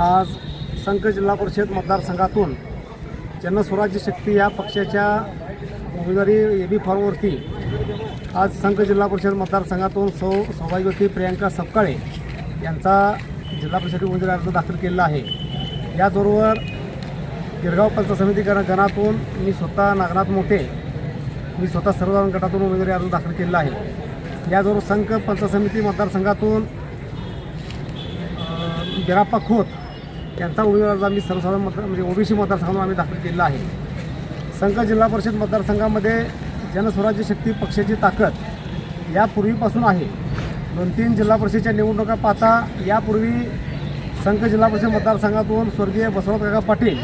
आज संघ जिल्हा परिषद मतदारसंघातून जनस्वराज्य शक्ती या पक्षाच्या उमेदवारी ए बी फॉर्मवरती आज संघ जिल्हा परिषद मतदारसंघातून सौ सौभाग्यवती प्रियांका सपकाळे यांचा जिल्हा परिषद उमेदवारी अर्ज दाखल केलेला आहे. याचबरोबर गिरगाव पंचायत समिती गण गणातून मी स्वतः नागनाथ मोठे मी स्वतः सर्वसाधारण गटातून उमेदवारी अर्ज दाखल केलेला आहे. याचबरोबर संघ पंचायत समिती मतदारसंघातून बिराप्पा खोत यांचा उमेदवार अर्ज आम्ही सर्वसाधारण मतदार म्हणजे ओबीसी मतदारसंघातून आम्ही दाखल केलेला आहे. संघ जिल्हा परिषद मतदारसंघामध्ये जनस्वराज्य शक्ती पक्षाची ताकद यापूर्वीपासून आहे. दोन तीन जिल्हा परिषदेच्या निवडणुका पाहता यापूर्वी संघ जिल्हा परिषद मतदारसंघातून स्वर्गीय बसवराज काका पाटील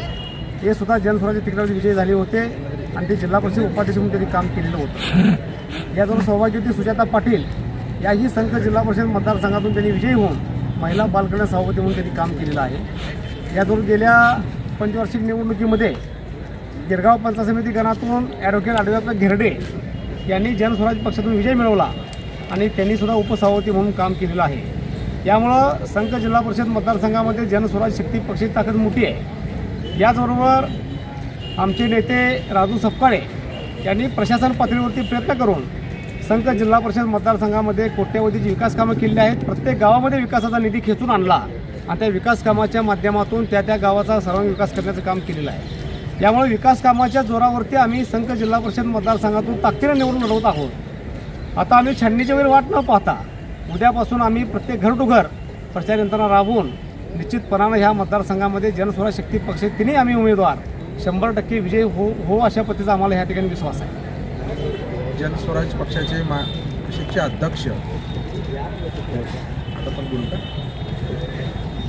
हे सुद्धा जनस्वराज्य तिकिटावर विजयी झाले होते आणि ते जिल्हा परिषद उपाध्यक्ष म्हणून त्यांनी काम केलेलं होतं. याचबरोबर सौभाग्यवती सुजाता पाटील याही संघ जिल्हा परिषद मतदारसंघातून त्यांनी विजयी होऊन महिला बालकल्याण सभापती म्हणून त्यांनी काम केलेलं आहे. याचबरोबर गेल्या पंचवार्षिक निवडणुकीमध्ये गिरगाव पंचायत समिती गणातून ॲडव्होकेट आडव्याप्पा घेरडे यांनी जनस्वराज पक्षातून विजय मिळवला आणि त्यांनीसुद्धा उपसभापती म्हणून काम केलेलं आहे. यामुळं संघ जिल्हा परिषद मतदारसंघामध्ये जनस्वराज शक्ती पक्षाची ताकद मोठी आहे. याचबरोबर आमचे नेते राजू सपकाळे यांनी प्रशासन पातळीवरती प्रयत्न करून संघ जिल्हा परिषद मतदारसंघामध्ये कोट्यवधीची विकास कामं केलेली आहेत. प्रत्येक गावामध्ये विकासाचा निधी खेचून आणला. आणि त्या विकास कामाच्या माध्यमातून त्या त्या गावाचा सर्वांगीण विकास करण्याचं काम केलेलं आहे. त्यामुळे विकास कामाच्या जोरावरती आम्ही संघ जिल्हा परिषद मतदारसंघातून ताकदीनं निवडून लढवत आहोत. आता आम्ही छाननीची वगैरे वाट न पाहता उद्यापासून आम्ही प्रत्येक घर टू घर प्रचार यंत्रणा राबवून निश्चितपणानं ह्या मतदारसंघामध्ये जनस्वराज शक्ती पक्ष तिन्ही आम्ही उमेदवार शंभर टक्के विजय हो हो अशा पद्धतीचा आम्हाला ह्या ठिकाणी विश्वास आहे. जनस्वराज पक्षाचे मा पक्षाचे अध्यक्ष. आता पण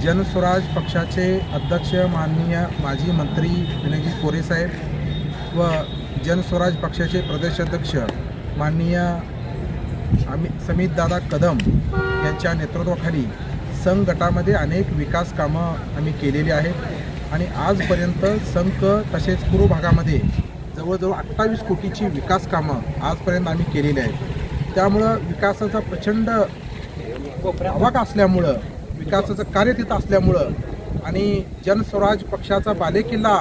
जनस्वराज पक्षाचे अध्यक्ष माननीय माजी मंत्री विनयजी कोरेसाहेब व जनस्वराज पक्षाचे प्रदेशाध्यक्ष माननीय आम्ही समितदादा कदम यांच्या नेतृत्वाखाली संघ गटामध्ये अनेक विकास कामं आम्ही केलेली आहेत. आणि आजपर्यंत संघ तसेच पूर्व भागामध्ये जवळजवळ अठ्ठावीस कोटीची विकास कामं आजपर्यंत आम्ही केलेली आहेत. त्यामुळं विकासाचा प्रचंड आवाक असल्यामुळं विकासाचं कार्य तिथं असल्यामुळं आणि जनस्वराज पक्षाचा बालेकिल्ला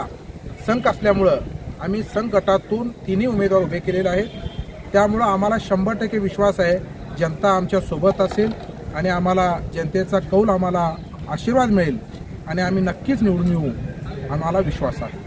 संघ असल्यामुळं आम्ही संघ गटातून तिन्ही उमेदवार उभे केलेले आहेत. त्यामुळं आम्हाला शंभर टक्के विश्वास आहे जनता आमच्यासोबत असेल आणि आम्हाला जनतेचा कौल आम्हाला आशीर्वाद मिळेल आणि आम्ही नक्कीच निवडून येऊ आम्हाला विश्वास आहे.